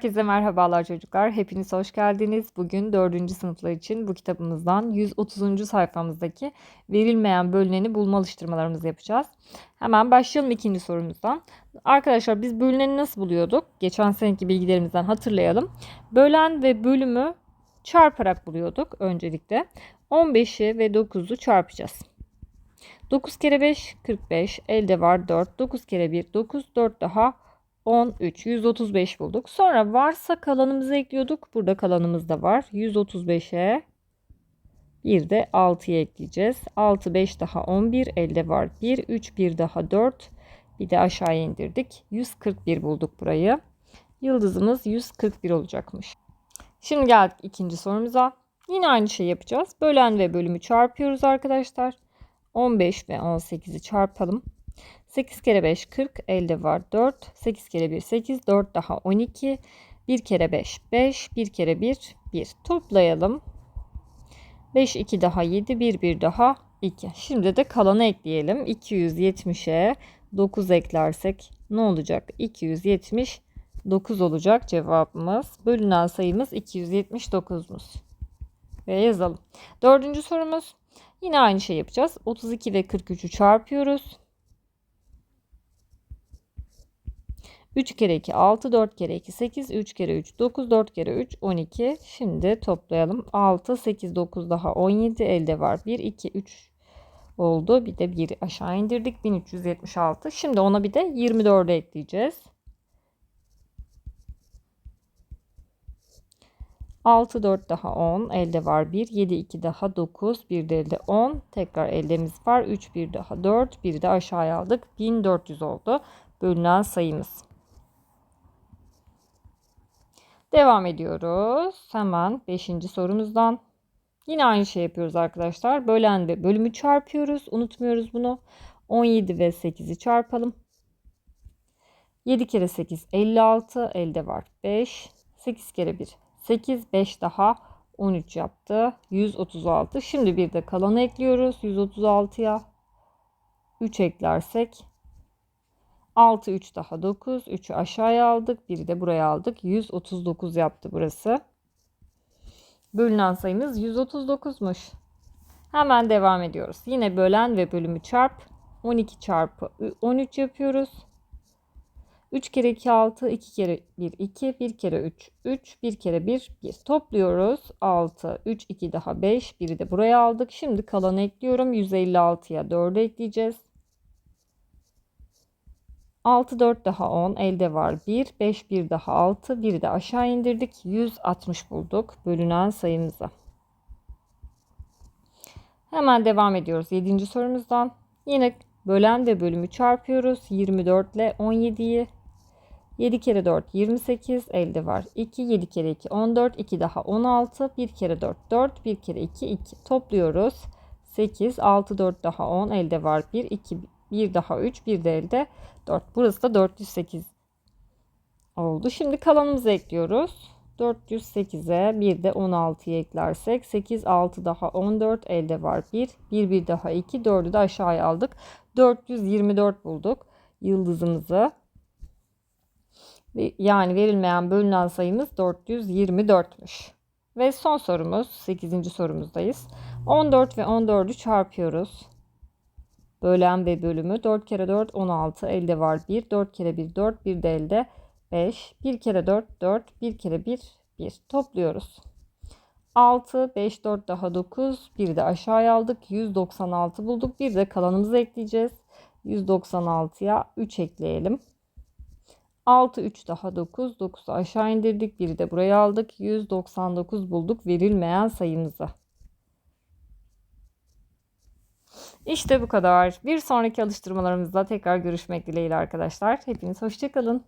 Herkese merhabalar çocuklar. Hepiniz hoş geldiniz. Bugün 4. sınıflar için bu kitabımızdan 130. sayfamızdaki verilmeyen bölüneni bulma alıştırmalarımızı yapacağız. Hemen başlayalım ikinci sorumuzdan. Arkadaşlar biz bölüneni nasıl buluyorduk? Geçen seneki bilgilerimizden hatırlayalım. Bölen ve bölümü çarparak buluyorduk öncelikle. 15'i ve 9'u çarpacağız. 9 kere 5 45 elde var 4 9 kere 1 9 4 daha 13 135 bulduk. Sonra varsa kalanımızı ekliyorduk. Burada kalanımız da var. 135'e bir de 6'yı ekleyeceğiz. 6 5 daha 11 elde var 1 3 1 daha 4 bir de aşağıya indirdik. 141 bulduk burayı. Yıldızımız 141 olacakmış. Şimdi geldik ikinci sorumuza. Yine aynı şeyi yapacağız. Bölen ve bölümü çarpıyoruz arkadaşlar. 15 ve 18'i çarpalım. 8 kere 5 40 elde var 4. 8 kere 1 8 4 daha 12. 1 kere 5 5 1 kere 1 1. Toplayalım. 5 2 daha 7 1 1 daha 2. Şimdi de kalanı ekleyelim. 270'e 9 eklersek ne olacak? 279 olacak cevabımız. Bölünen sayımız 279'muş. Ve yazalım. Dördüncü sorumuz. Yine aynı şey yapacağız. 32 ve 43'ü çarpıyoruz. 3 kere 2 6, 4 kere 2 8, 3 kere 3 9, 4 kere 3 12. Şimdi toplayalım. 6, 8, 9 daha 17 elde var. 1, 2, 3 oldu. Bir de 1 aşağı indirdik. 1376. Şimdi ona bir de 24'e ekleyeceğiz. 6, 4 daha 10. Elde var 1. 7, 2 daha 9. Bir de elde 10. Tekrar eldemiz var. 3, 1 daha 4. Bir de aşağıya aldık. 1400 oldu. Bölünen sayımız. Devam ediyoruz. Hemen 5. sorumuzdan. Yine aynı şey yapıyoruz arkadaşlar. Bölen ve bölümü çarpıyoruz. Unutmuyoruz bunu. 17 ve 8'i çarpalım. 7 kere 8 56. Elde var 5. 8 kere 1 8. 5 daha 13 yaptı. 136. Şimdi bir de kalanı ekliyoruz. 136'ya 3 eklersek 6 3 daha 9. 3'ü aşağıya aldık. Biri de buraya aldık. 139 yaptı burası. Bölünen sayımız 139'muş. Hemen devam ediyoruz. Yine bölen ve bölümü çarp. 12 çarpı 13 yapıyoruz. 3 kere 2 6, 2 kere 1 2, 1 kere 3 3, 1 kere 1 1. Topluyoruz. 6, 3, 2 daha 5. Biri de buraya aldık. Şimdi kalanı ekliyorum. 156'ya 4'ü ekleyeceğiz. 6 4 daha 10 elde var 1 5 1 daha 6 1 de aşağı indirdik. 160 bulduk bölünen sayımıza. Hemen devam ediyoruz 7. sorumuzdan. Yine bölen ve bölümü çarpıyoruz. 24 ile 17'yi 7 kere 4 28 elde var 2 7 kere 2 14 2 daha 16 1 kere 4 4 1 kere 2 2 topluyoruz. 8 6 4 daha 10 elde var 1 2 1 daha 3 bir de elde 4. Burası da 408 oldu. Şimdi kalanımızı ekliyoruz. 408'e bir de 16'yı eklersek 8 6 daha 14 elde var 1 1 bir daha 2 4'ü de aşağıya aldık 424 bulduk yıldızımızı yani verilmeyen bölünen sayımız 424'müş ve son sorumuz 8. sorumuzdayız 14 ve 14'ü çarpıyoruz Bölen ve bölümü. 4 kere 4 16 elde var 1 4 kere 1 4 bir de elde 5 1 kere 4 4 1 kere 1 1 topluyoruz. 6 5 4 daha 9 bir de aşağıya aldık. 196 bulduk. Bir de kalanımızı ekleyeceğiz. 196'ya 3 ekleyelim. 6 3 daha 9 9'u aşağı indirdik. Biri de buraya aldık. 199 bulduk. Verilmeyen sayımızı İşte bu kadar. Bir sonraki alıştırmalarımızda tekrar görüşmek dileğiyle arkadaşlar. Hepiniz hoşçakalın.